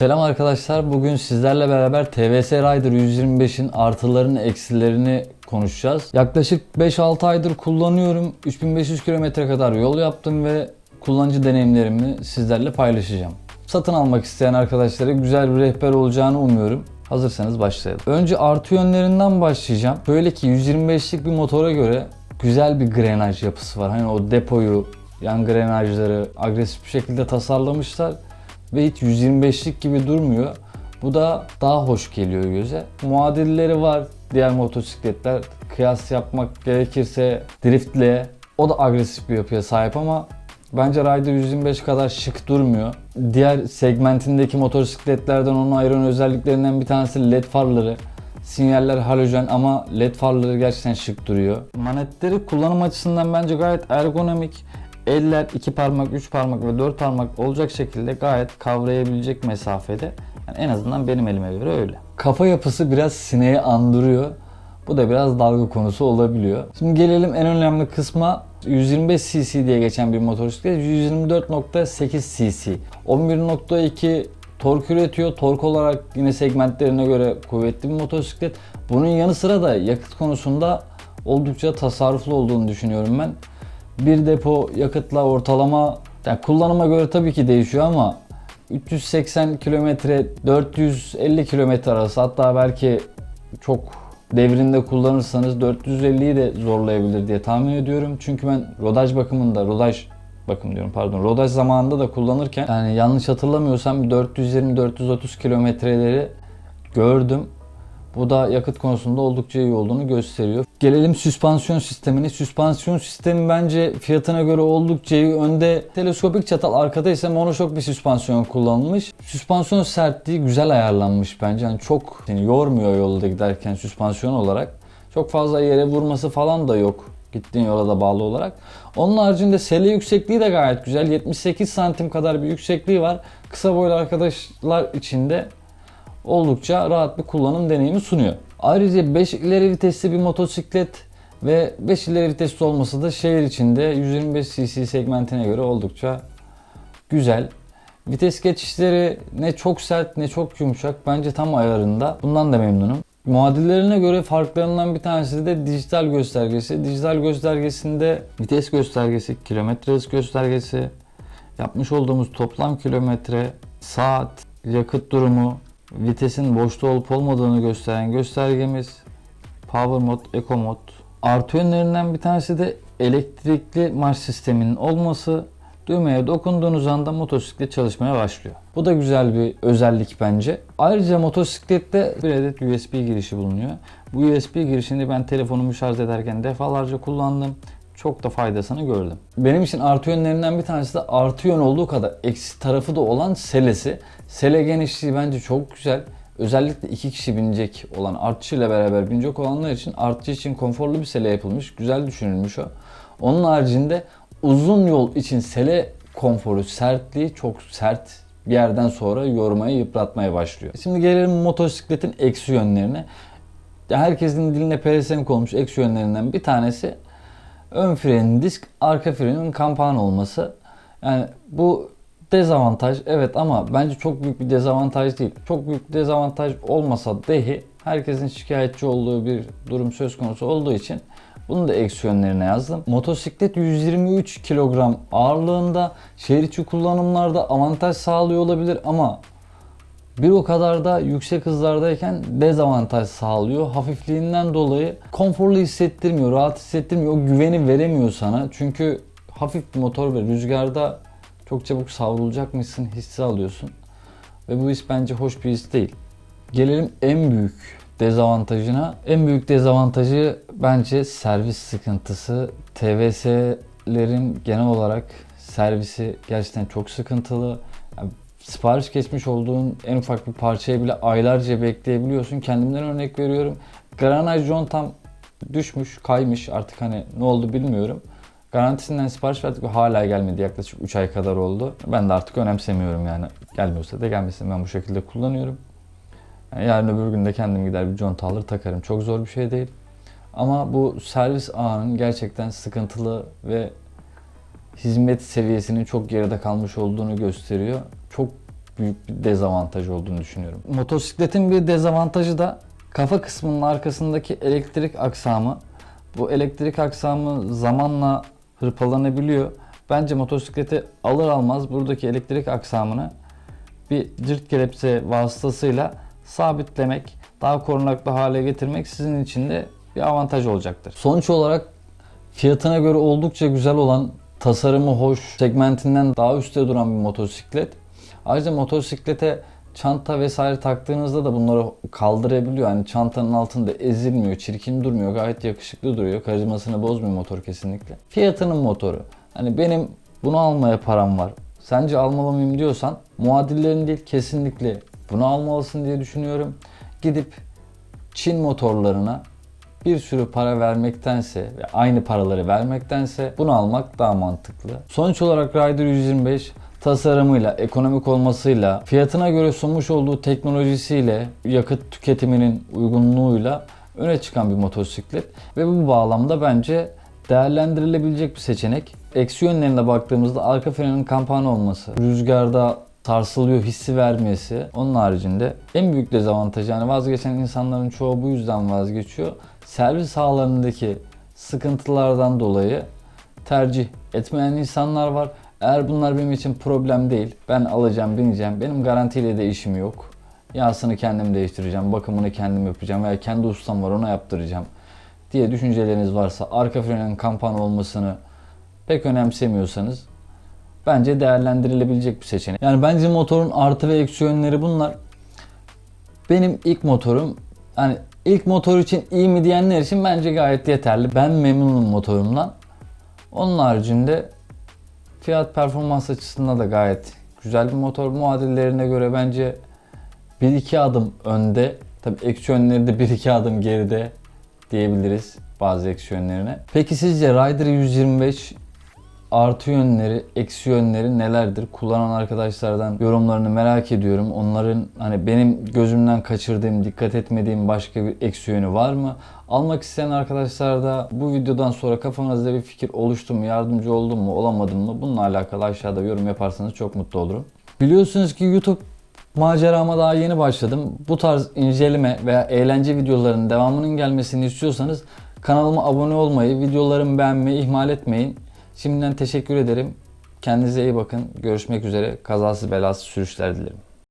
Selam arkadaşlar. Bugün sizlerle beraber TVS Rider 125'in artılarını, eksilerini konuşacağız. Yaklaşık 5-6 aydır kullanıyorum. 3500 kilometre kadar yol yaptım ve kullanıcı deneyimlerimi sizlerle paylaşacağım. Satın almak isteyen arkadaşlara güzel bir rehber olacağını umuyorum. Hazırsanız başlayalım. Önce artı yönlerinden başlayacağım. Böyle ki 125'lik bir motora göre güzel bir grenaj yapısı var. Hani o depoyu, yan grenajları agresif bir şekilde tasarlamışlar ve hiç 125'lik gibi durmuyor. Bu da daha hoş geliyor göze. Muadilleri var diğer motosikletler. Kıyas yapmak gerekirse driftle o da agresif bir yapıya sahip ama bence Rider 125 kadar şık durmuyor. Diğer segmentindeki motosikletlerden onu ayıran özelliklerinden bir tanesi led farları. Sinyaller halojen ama led farları gerçekten şık duruyor. Manetleri kullanım açısından bence gayet ergonomik. Eller iki parmak, üç parmak ve dört parmak olacak şekilde gayet kavrayabilecek mesafede. Yani en azından benim elime göre öyle. Kafa yapısı biraz sineği andırıyor. Bu da biraz dalga konusu olabiliyor. Şimdi gelelim en önemli kısma 125 cc diye geçen bir motosiklet 124.8 cc. 11.2 tork üretiyor. Tork olarak yine segmentlerine göre kuvvetli bir motosiklet. Bunun yanı sıra da yakıt konusunda oldukça tasarruflu olduğunu düşünüyorum ben. Bir depo yakıtla ortalama yani kullanıma göre tabii ki değişiyor ama 380 kilometre 450 kilometre arası hatta belki çok devrinde kullanırsanız 450'yi de zorlayabilir diye tahmin ediyorum. Çünkü ben rodaj bakımında rodaj bakım diyorum pardon rodaj zamanında da kullanırken yani yanlış hatırlamıyorsam 420-430 kilometreleri gördüm. Bu da yakıt konusunda oldukça iyi olduğunu gösteriyor. Gelelim süspansiyon sistemine. Süspansiyon sistemi bence fiyatına göre oldukça iyi. Önde teleskopik çatal, arkada ise monoşok bir süspansiyon kullanılmış. Süspansiyon sertliği güzel ayarlanmış bence. Yani çok seni yormuyor yolda giderken süspansiyon olarak. Çok fazla yere vurması falan da yok gittiğin yola da bağlı olarak. Onun haricinde sele yüksekliği de gayet güzel. 78 santim kadar bir yüksekliği var. Kısa boylu arkadaşlar için de oldukça rahat bir kullanım deneyimi sunuyor. Ayrıca 5 ileri vitesli bir motosiklet ve 5 ileri vitesli olması da şehir içinde 125 cc segmentine göre oldukça güzel. Vites geçişleri ne çok sert ne çok yumuşak. Bence tam ayarında. Bundan da memnunum. Muadillerine göre farklarından bir tanesi de dijital göstergesi. Dijital göstergesinde vites göstergesi, kilometre hız göstergesi, yapmış olduğumuz toplam kilometre, saat, yakıt durumu, vitesin boşta olup olmadığını gösteren göstergemiz, Power Mode, Eco Mode. Artı yönlerinden bir tanesi de elektrikli marş sisteminin olması. Düğmeye dokunduğunuz anda motosiklet çalışmaya başlıyor. Bu da güzel bir özellik bence. Ayrıca motosiklette bir adet USB girişi bulunuyor. Bu USB girişini ben telefonumu şarj ederken defalarca kullandım çok da faydasını gördüm. Benim için artı yönlerinden bir tanesi de artı yön olduğu kadar eksi tarafı da olan selesi. Sele genişliği bence çok güzel. Özellikle iki kişi binecek olan artçı beraber binecek olanlar için artçı için konforlu bir sele yapılmış. Güzel düşünülmüş o. Onun haricinde uzun yol için sele konforu, sertliği çok sert bir yerden sonra yormaya, yıpratmaya başlıyor. Şimdi gelelim motosikletin eksi yönlerine. Herkesin diline pelesenk olmuş eksi yönlerinden bir tanesi ön frenin disk, arka frenin kampan olması. Yani bu dezavantaj evet ama bence çok büyük bir dezavantaj değil. Çok büyük bir dezavantaj olmasa dahi herkesin şikayetçi olduğu bir durum söz konusu olduğu için bunu da eksi yönlerine yazdım. Motosiklet 123 kilogram ağırlığında şehir içi kullanımlarda avantaj sağlıyor olabilir ama bir o kadar da yüksek hızlardayken dezavantaj sağlıyor. Hafifliğinden dolayı konforlu hissettirmiyor, rahat hissettirmiyor. O güveni veremiyor sana. Çünkü hafif bir motor ve rüzgarda çok çabuk savrulacakmışsın hissi alıyorsun. Ve bu his bence hoş bir his değil. Gelelim en büyük dezavantajına. En büyük dezavantajı bence servis sıkıntısı. TVS'lerin genel olarak servisi gerçekten çok sıkıntılı. Yani sipariş geçmiş olduğun en ufak bir parçaya bile aylarca bekleyebiliyorsun. Kendimden örnek veriyorum. Granaj contam düşmüş, kaymış artık hani ne oldu bilmiyorum. Garantisinden sipariş verdik ve hala gelmedi. Yaklaşık 3 ay kadar oldu. Ben de artık önemsemiyorum yani. Gelmiyorsa da gelmesin. Ben bu şekilde kullanıyorum. Yani yarın öbür gün de kendim gider bir conta alır takarım. Çok zor bir şey değil. Ama bu servis ağının gerçekten sıkıntılı ve hizmet seviyesinin çok geride kalmış olduğunu gösteriyor. Çok büyük bir dezavantaj olduğunu düşünüyorum. Motosikletin bir dezavantajı da kafa kısmının arkasındaki elektrik aksamı. Bu elektrik aksamı zamanla hırpalanabiliyor. Bence motosikleti alır almaz buradaki elektrik aksamını bir cırt kelepçe vasıtasıyla sabitlemek, daha korunaklı hale getirmek sizin için de bir avantaj olacaktır. Sonuç olarak fiyatına göre oldukça güzel olan tasarımı hoş, segmentinden daha üstte duran bir motosiklet. Ayrıca motosiklete çanta vesaire taktığınızda da bunları kaldırabiliyor. Yani çantanın altında ezilmiyor, çirkin durmuyor, gayet yakışıklı duruyor. Karizmasını bozmuyor motor kesinlikle. Fiyatının motoru. Hani benim bunu almaya param var. Sence almalı mıyım diyorsan muadillerin değil kesinlikle bunu almalısın diye düşünüyorum. Gidip Çin motorlarına bir sürü para vermektense ve aynı paraları vermektense bunu almak daha mantıklı. Sonuç olarak Rider 125 tasarımıyla, ekonomik olmasıyla, fiyatına göre sunmuş olduğu teknolojisiyle, yakıt tüketiminin uygunluğuyla öne çıkan bir motosiklet ve bu bağlamda bence değerlendirilebilecek bir seçenek. Eksi yönlerine baktığımızda arka frenin kampana olması, rüzgarda sarsılıyor hissi vermesi. Onun haricinde en büyük dezavantajı yani vazgeçen insanların çoğu bu yüzden vazgeçiyor. Servis ağlarındaki sıkıntılardan dolayı tercih etmeyen insanlar var. Eğer bunlar benim için problem değil. Ben alacağım, bineceğim. Benim garantiyle de işim yok. Yağsını kendim değiştireceğim, bakımını kendim yapacağım veya kendi ustam var ona yaptıracağım diye düşünceleriniz varsa arka frenin kampana olmasını pek önemsemiyorsanız bence değerlendirilebilecek bir seçenek. Yani bence motorun artı ve eksi yönleri bunlar. Benim ilk motorum hani ilk motor için iyi mi diyenler için bence gayet yeterli. Ben memnunum motorumdan. Onun haricinde fiyat performans açısından da gayet güzel bir motor. Muadillerine göre bence 1-2 adım önde. Tabi eksi yönleri de 1-2 adım geride diyebiliriz bazı eksi yönlerine. Peki sizce Rider 125 artı yönleri, eksi yönleri nelerdir? Kullanan arkadaşlardan yorumlarını merak ediyorum. Onların hani benim gözümden kaçırdığım, dikkat etmediğim başka bir eksi yönü var mı? Almak isteyen arkadaşlar da bu videodan sonra kafanızda bir fikir oluştu mu, yardımcı oldum mu, olamadım mı? Bununla alakalı aşağıda yorum yaparsanız çok mutlu olurum. Biliyorsunuz ki YouTube macerama daha yeni başladım. Bu tarz inceleme veya eğlence videolarının devamının gelmesini istiyorsanız kanalıma abone olmayı, videolarımı beğenmeyi ihmal etmeyin. Şimdiden teşekkür ederim. Kendinize iyi bakın. Görüşmek üzere. Kazasız belasız sürüşler dilerim.